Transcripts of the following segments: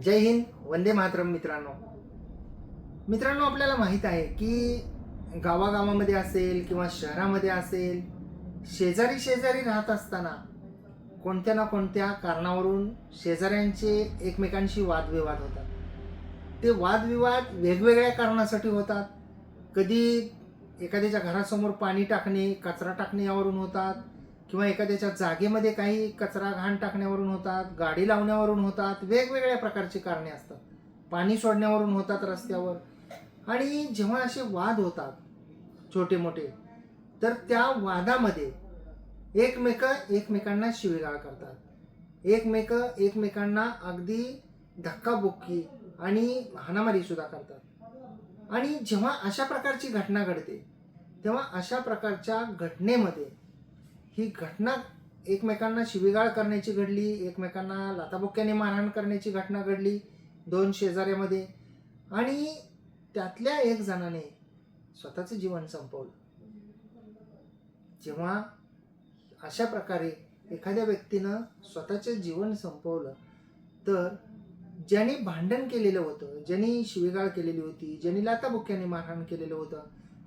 जय हिंद वंदे मातरम मित्रांनो. मित्रांनो आपल्याला माहीत आहे की गावागावामध्ये असेल किंवा शहरामध्ये असेल शेजारी शेजारी राहत असताना कोणत्या ना कोणत्या कारणावरून शेजाऱ्यांचे एकमेकांशी वादविवाद होतात. ते वादविवाद वेगवेगळ्या कारणासाठी होतात. कधी एखाद्याच्या घरासमोर पाणी टाकणे कचरा टाकणे यावरून होतात. किंवा एखाद्याच्या जागेमध्ये काही कचरा घाण टाकण्यावरून होतात गाडी लावण्यावरून होतात वेगवेगळ्या प्रकारची कारणे असतात. पाणी सोडण्यावरून होतात रस्त्यावर. आणि जेव्हा असे वाद होतात छोटे मोठे तर त्या वादामध्ये एकमेक एकमेकांना शिवीगाळ करतात. एकमेक एकमेकांना अगदी धक्काबुक्की आणि हाणामारीसुद्धा करतात. आणि जेव्हा अशा प्रकारची घटना घडते तेव्हा अशा प्रकारच्या घटनेमध्ये ही घटना एकमेकांना शिवीगाळ करण्याची घडली एकमेकांना लाताबुक्क्याने मारहाण करण्याची घटना घडली दोन शेजाऱ्यामध्ये. आणि त्यातल्या एक जणाने स्वतःचं जीवन संपवलं. जेव्हा अशा प्रकारे एखाद्या व्यक्तीनं स्वतःचं जीवन संपवलं तर ज्यांनी भांडण केलेलं होतं ज्यांनी शिवीगाळ केलेली होती ज्यांनी लाताबुक्क्याने मारहाण केलेलं होतं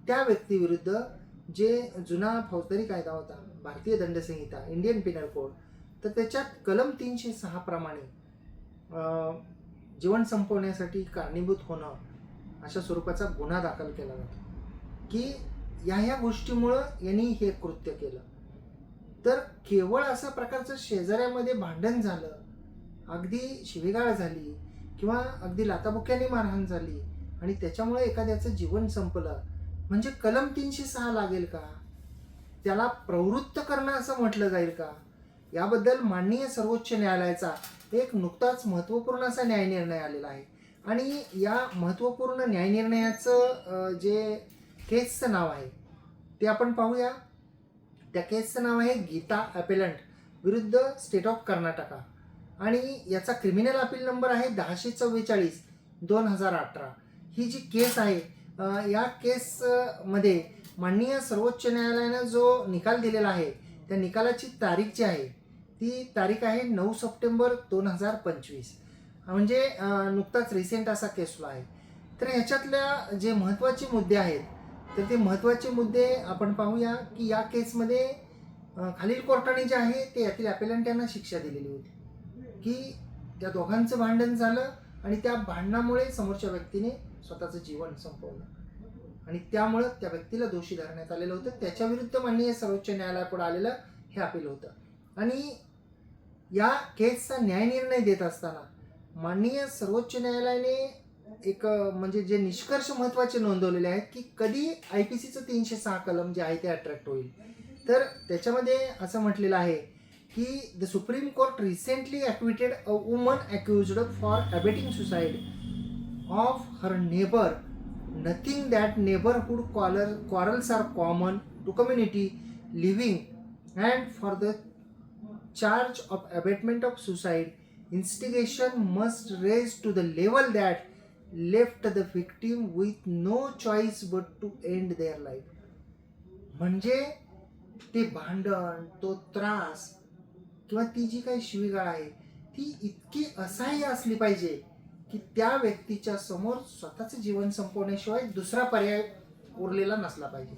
त्या व्यक्तीविरुद्ध जे जुना फौजदारी कायदा होता भारतीय दंडसंहिता इंडियन पिनल कोड तर त्याच्यात कलम तीनशे सहा प्रमाणे जीवन संपवण्यासाठी कारणीभूत होणं अशा स्वरूपाचा गुन्हा दाखल केला जातो. की या ह्या गोष्टीमुळं यांनी हे कृत्य केलं. तर केवळ असा प्रकारचं शेजाऱ्यामध्ये भांडण झालं अगदी शिवीगाळ झाली किंवा अगदी लाताबुक्याने मारहाण झाली आणि त्याच्यामुळे एखाद्याचं जीवन संपलं म्हणजे कलम तीनशे सहा लागेल का? त्याला प्रवृत्त करणं असं म्हटलं जाईल का? याबद्दल माननीय सर्वोच्च न्यायालयाचा एक नुकताच महत्त्वपूर्ण असा न्यायनिर्णय आलेला आहे. आणि या महत्त्वपूर्ण न्यायनिर्णयाचं जे केसचं नाव आहे ते आपण पाहूया. त्या केसचं नाव आहे गीता ॲपेलंट विरुद्ध स्टेट ऑफ कर्नाटका. आणि याचा क्रिमिनल अपील नंबर आहे दहाशे चव्वेचाळीस दोन हजार अठरा. ही जी केस आहे या केसमध्ये माननीय सर्वोच्च न्यायालयानं जो निकाल दिलेला आहे त्या निकालाची तारीख जी आहे ती तारीख आहे नऊ सप्टेंबर दोन हजार पंचवीस. म्हणजे नुकताच रिसेंट असा केसला आहे. तर ह्याच्यातल्या जे महत्त्वाचे मुद्दे आहेत तर ते महत्त्वाचे मुद्दे आपण पाहूया की या केसमध्ये खालील कोर्टाने जे आहे ते यातील ॲपेलंट यांना शिक्षा दिलेली होती. की त्या दोघांचं भांडण झालं आणि त्या भांडणामुळे समोरच्या व्यक्तीने स्वतःचं जीवन संपवलं आणि त्यामुळं त्या व्यक्तीला दोषी धरण्यात आलेलं होतं. त्याच्याविरुद्ध माननीय सर्वोच्च न्यायालयापुढे आलेलं हे अपील होतं. आणि या केसचा न्यायनिर्णय देत असताना माननीय सर्वोच्च न्यायालयाने एक म्हणजे जे निष्कर्ष महत्त्वाचे नोंदवलेले आहेत की कधी आय पी सीचं तीनशे सहा कलम जे आहे ते अट्रॅक्ट होईल. तर त्याच्यामध्ये असं म्हटलेलं आहे की the supreme court recently acquitted a woman accused for abetting suicide of her neighbour nothing that neighbourhood quarrel quarrels are common to community living and for the charge of abetment of suicide instigation must raise to the level that left the victim with no choice but to end their life म्हणजे ते भांडण तो त्रास किंवा ती जी काही शिवीगाळ आहे ती इतकी असाही असली पाहिजे. की त्या व्यक्तीच्या समोर स्वतःचं जीवन संपवण्याशिवाय दुसरा पर्याय उरलेला नसला पाहिजे.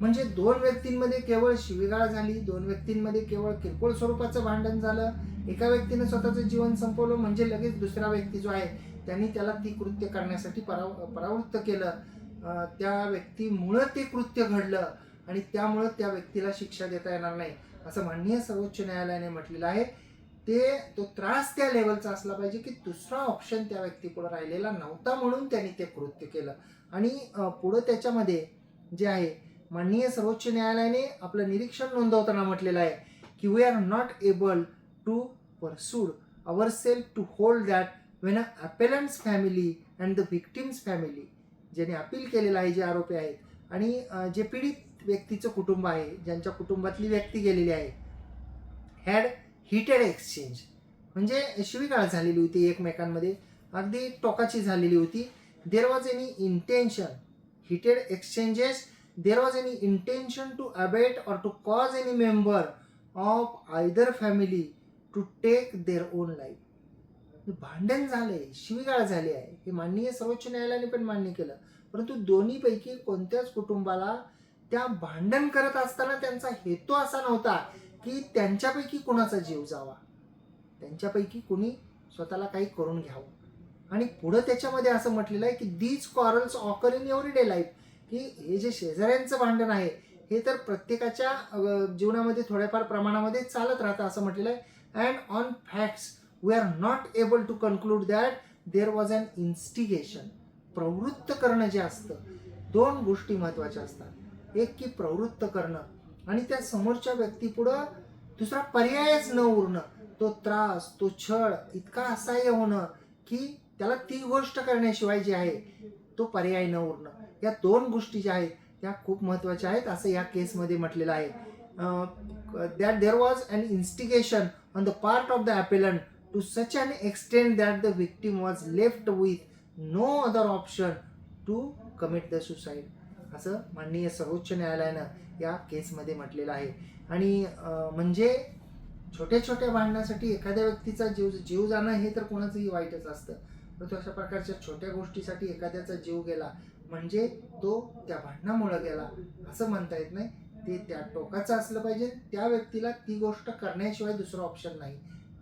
म्हणजे दोन व्यक्तींमध्ये केवळ शिवीगाळ झाली दोन व्यक्तींमध्ये केवळ किरकोळ स्वरूपाचं भांडण झालं एका व्यक्तीने स्वतःचं जीवन संपवलं म्हणजे लगेच दुसरा व्यक्ती जो आहे त्यांनी त्याला ती कृत्य करण्यासाठी पराव परावृत्त केलं. त्या व्यक्तीमुळं ते कृत्य घडलं आणि त्यामुळं त्या व्यक्तीला शिक्षा देता येणार नाही असं माननीय सर्वोच्च न्यायालयाने म्हटलेलं आहे. ते तो त्रास त्या लेवलचा असला पाहिजे की दुसरा ऑप्शन त्या व्यक्तीपुढे राहिलेला नव्हता म्हणून त्यांनी ते कृत्य केलं. आणि पुढं त्याच्यामध्ये जे आहे माननीय सर्वोच्च न्यायालयाने आपलं निरीक्षण नोंदवताना म्हटलेलं आहे की we are not able to persuade our self to hold that when a appellant's family and the victim's family ज्याने अपील केलेलं आहे जे आरोपी आहेत. आणि जे पीडित व्यक्तीचं कुटुंब आहे ज्यांच्या कुटुंबातली व्यक्ती गेलेली आहे हॅड हिटेड एक्सचेंज म्हणजे शिवीगाळ झालेली होती एकमेकांमध्ये. अगदी टोकाची झालेली होती. There was any intention heated exchanges there was any intention to abet or to cause any member of either family to take their own life भांडण झालंय शिवीगाळ झाली आहे. हे माननीय सर्वोच्च न्यायालयाने पण मान्य केलं. परंतु दोन्हीपैकी कोणत्याच कुटुंबाला त्या भांडण करत असताना त्यांचा हेतू असा नव्हता. की त्यांच्यापैकी कुणाचा जीव जावा? त्यांच्यापैकी कुणी स्वतःला काही करून घ्यावं? आणि पुढं त्याच्यामध्ये असं म्हटलेलं आहे की these quarrels occur in every day life की हे जे शेजाऱ्यांचं भांडण आहे हे तर प्रत्येकाच्या जीवनामध्ये थोड्याफार प्रमाणामध्ये चालत राहतं असं म्हटलेलं आहे. And on facts we are not able to conclude that there was an instigation प्रवृत्त करणं जे असतं दोन गोष्टी महत्त्वाच्या असतात. एक की प्रवृत्त करणं. आणि त्या समोरच्या व्यक्तीपुढं दुसरा पर्यायच न उरणं. तो त्रास तो छळ इतका असह्य होणं की त्याला ती गोष्ट करण्याशिवाय जी आहे तो पर्याय न उरणं. या दोन गोष्टी ज्या आहेत त्या खूप महत्त्वाच्या आहेत असं या केसमध्ये म्हटलेलं आहे. That there was an instigation on the part of the appellant to such an extent that the victim was left with no other option to commit the suicide असं माननीय सर्वोच्च न्यायालयानं या केसमध्ये म्हटलेलं आहे. आणि म्हणजे छोट्या छोट्या भांडणासाठी एखाद्या व्यक्तीचा जीव जीव जाणं हे तर कोणाचंही वाईटच असतं. परंतु अशा प्रकारच्या छोट्या गोष्टीसाठी एखाद्याचा जीव गेला म्हणजे तो त्या भांडणामुळं गेला असं म्हणता येत नाही. ते त्या टोकाचं असलं पाहिजे त्या व्यक्तीला ती गोष्ट करण्याशिवाय दुसरं ऑप्शन नाही.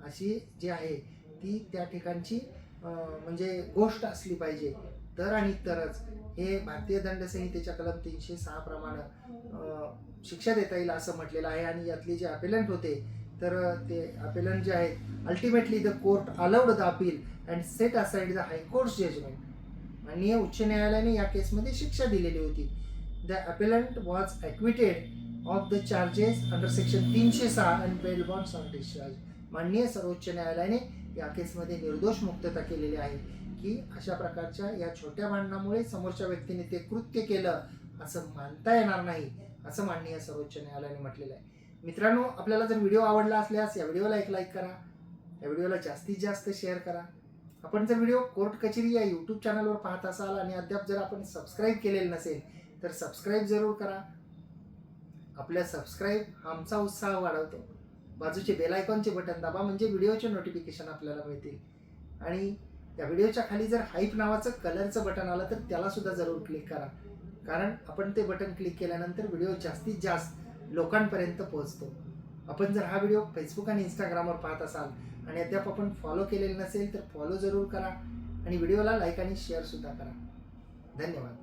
अशी जी आहे ती त्या ठिकाणची म्हणजे गोष्ट असली पाहिजे. तर आणि तरच हे भारतीय दंडसंहितेच्या कलम तीनशे सहा प्रमाणे शिक्षा देता येईल असं म्हटलेलं आहे. आणि यातले जे अपेलंट होते तर ते अपेलंट जे आहेत ultimately the court allowed the appeal and set aside the high court judgment माननीय उच्च न्यायालयाने या केसमध्ये शिक्षा दिलेली होती. The appellant was acquitted of the charges under section तीनशे सहा and bail bond on discharge माननीय सर्वोच्च न्यायालयाने या केसमध्ये निर्दोष मुक्तता केलेली आहे. की अशा प्रकारच्या या छोट्या भांडणामुळे समोरच्या व्यक्तीने ते कृत्य केलं असं मानता येणार नाही असं माननीय सर्वोच्च न्यायालयाने म्हटलेलं आहे. मित्रांनो आपल्याला जर व्हिडिओ आवडला असल्यास या व्हिडिओला एक लाईक करा या व्हिडिओला जास्तीत जास्त शेअर करा. आपण जर व्हिडिओ कोर्ट कचेरी या यूट्यूब चॅनलवर पाहत असाल आणि अद्याप जर आपण सबस्क्राईब केलेलं नसेल तर सबस्क्राईब जरूर करा. आपल्या सबस्क्राईब आमचा उत्साह वाढवतो. बाजूचे बेल आयकॉनचे बटन दाबा म्हणजे व्हिडिओचे नोटिफिकेशन आपल्याला मिळतील. आणि त्या व्हिडिओच्या खाली जर हाईप नावाचं कलरचं बटन आलं तर त्याला सुद्धा जरूर क्लिक करा. कारण आपण ते बटन क्लिक केल्यानंतर व्हिडिओ जास्तीत जास्त लोकांपर्यंत पोहोचतो. आपण जर हा व्हिडिओ फेसबुक आणि इंस्टाग्रामवर पाहत असाल आणि अद्याप आपण फॉलो केलेलं नसेल तर फॉलो जरूर करा आणि व्हिडिओला लाईक आणि शेअरसुद्धा करा. धन्यवाद.